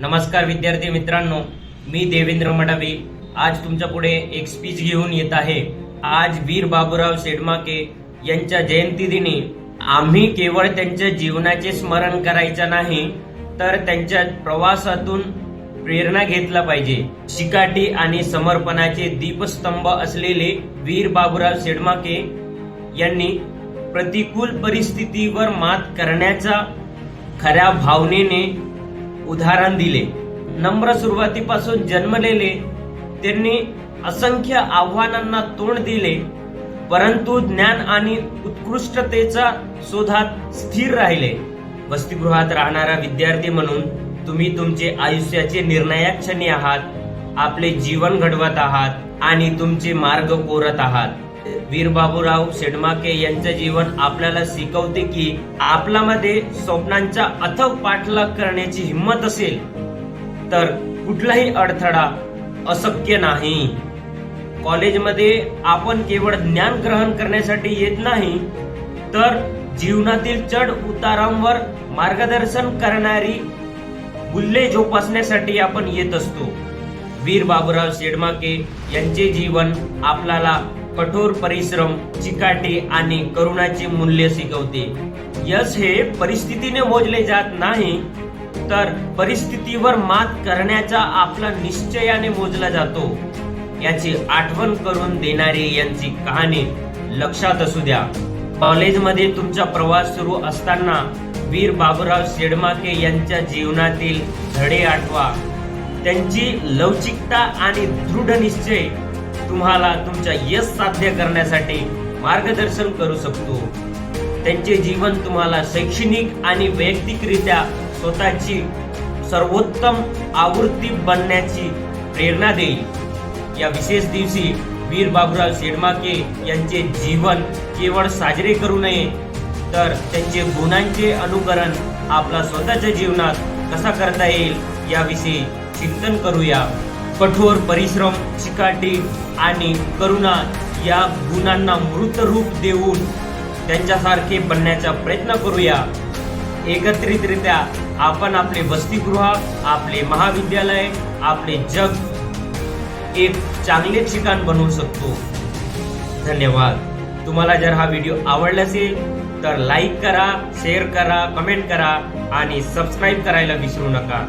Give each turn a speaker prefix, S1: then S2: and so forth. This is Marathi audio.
S1: नमस्कार विद्यार्थी मित्रांनो मी देवेंद्र मडावी. आज तुमच्यापुढे एक स्पीच घेऊन येत आहे. आज वीर बाबूराव शेडमाके यांच्या जयंती दिनी आम्ही केवळ त्यांच्या जीवनाचे स्मरण करायचं नाही तर त्यांच्या प्रवासातून प्रेरणा घेतला पाहिजे. शिकाटी आणि समर्पणाचे दीपस्तंभ असलेले वीर बाबूराव शेडमाके यांनी प्रतिकूल परिस्थितीवर मात करण्याचा खऱ्या भावनेने उदाहरण दिले. नम्र सुरुवातीपासून जन्मलेले त्यांनी असंख्य आव्हानांना तोंड दिले परंतु ज्ञान आणि उत्कृष्टतेचा शोधात स्थिर राहिले. वसतिगृहात राहणारा विद्यार्थी म्हणून तुम्ही तुमचे आयुष्याचे निर्णायक क्षणी आहात आपले जीवन घडवत आहात आणि तुमचे मार्ग कोरत आहात. वीर बाबूराव शेडमाके यांचं जीवन आपल्याला शिकवते की आपल्यामध्ये स्वप्नांचा अथक पाठलाग करण्याची हिंमत असेल तर कुठलाही अडथळा अशक्य नाही. कॉलेजमध्ये आपण केवळ ज्ञान ग्रहण करण्यासाठी येत नाही तर जीवनातील चढ उतारांवर मार्गदर्शन करणारी मूल्ये जोपासण्यासाठी आपण येत असतो. वीर बाबूराव शेडमाके यांचे जीवन आपल्याला कठोर परिश्रम चिकाटी आणि करुणाचे मूल्य शिकवते. यश हे परिस्थितीने मोजले जात नाही तर परिस्थितीवर मात करण्याचा आपला निश्चयाने मोजला जातो. याची आठवण करून देणारी यांची कहाणी लक्षात असू द्या. कॉलेजमध्ये तुमचा प्रवास सुरू असताना वीर बाबूराव शेडमाके यांच्या जीवनातील धडे आठवा. त्यांची लवचिकता आणि दृढ निश्चय तुम्हाला तुमच्या यश साध्य करण्यासाठी मार्गदर्शन करू शकतो. त्यांचे जीवन तुम्हाला शैक्षणिक आणि वैयक्तिकरित्या स्वतःची सर्वोत्तम आवृत्ती बनण्याची प्रेरणा देईल. या विशेष दिवशी वीर बाबूराव शेडमाके यांचे जीवन केवळ साजरे करू नये तर त्यांचे गुणांचे अनुकरण आपला स्वतःच्या जीवनात कसा करता येईल याविषयी चिंतन करूया. कठोर परिश्रम चिकाटी आणि करुणा या गुणांना मृत रूप देऊन त्यांच्यासारखे बनण्याचा प्रयत्न करूया. एकत्रितरित्या आपण आपले वसतिगृह आपले महाविद्यालय आपले जग एक चांगले ठिकाण बनवू शकतो. धन्यवाद. तुम्हाला जर हा व्हिडिओ आवडला असेल तर लाईक करा शेअर करा कमेंट करा आणि सबस्क्राईब करायला विसरू नका.